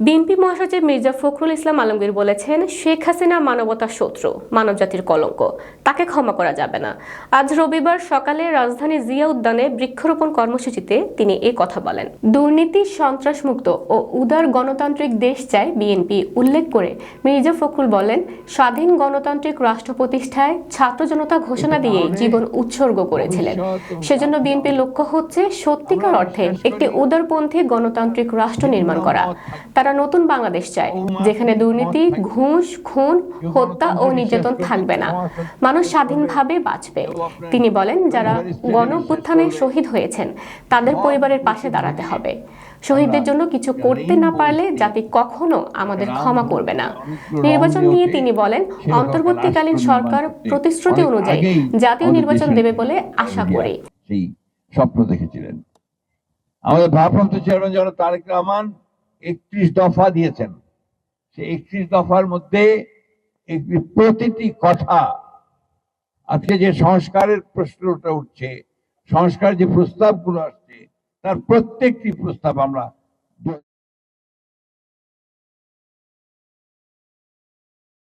BNP মহাসচিব মির্জা ফখরুল ইসলাম আলমগীর বলেছেন শেখ হাসিনা মানবতার শত্রু মানবজাতির কলঙ্ক। তাকে ক্ষমা করা যাবে না। আজ রবিবার সকালে রাজধানী জিয়া উদ্যানে বৃক্ষরোপণ কর্মসূচিতে তিনি এ কথা বলেন। দুর্নীতি সন্ত্রাসমুক্ত ও উদার গণতান্ত্রিক দেশ চায় বিএনপি। উল্লেখ করে মির্জা ফখরুল বলেন স্বাধীন গণতান্ত্রিক রাষ্ট্র প্রতিষ্ঠায় ছাত্র জনতা ঘোষণা দিয়ে জীবন উৎসর্গ করেছিলেন। সেজন্য বিএনপির লক্ষ্য হচ্ছে সত্যিকার অর্থে একটি উদারপন্থী গণতান্ত্রিক রাষ্ট্র নির্মাণ করা। তারা নতুন বাংলাদেশ চায় যেখানে দুর্নীতি ঘুষ খুন হত্যা ও নির্যাতন থাকবে না। মানুষ স্বাধীনভাবে বাঁচবে। তিনি বলেন যারা গণ অভ্যুত্থানে শহীদ হয়েছেন তাদের পরিবারের পাশে দাঁড়াতে হবে। শহীদদের জন্য কিছু করতে না পারলে জাতি কখনো আমাদের ক্ষমা করবে না। নির্বাচন নিয়ে তিনি বলেন অন্তর্বর্তীকালীন সরকার প্রতিশ্রুতি অনুযায়ী জাতীয় নির্বাচন দেবে বলে আশা করি। স্বপ্ন দেখেছিলেন। আমাদের ভারপ্রাপ্ত চেয়ারম্যান যেন তারেক রহমান একত্রিশ দফা দিয়েছেন। সেই একত্রিশ দফার মধ্যে একটি প্রতিটি কথা আজকে যে সংস্কারের প্রশ্নটা উঠছে সংস্কার যে প্রস্তাবগুলো আসছে, তার প্রত্যেকটি প্রস্তাব আমরা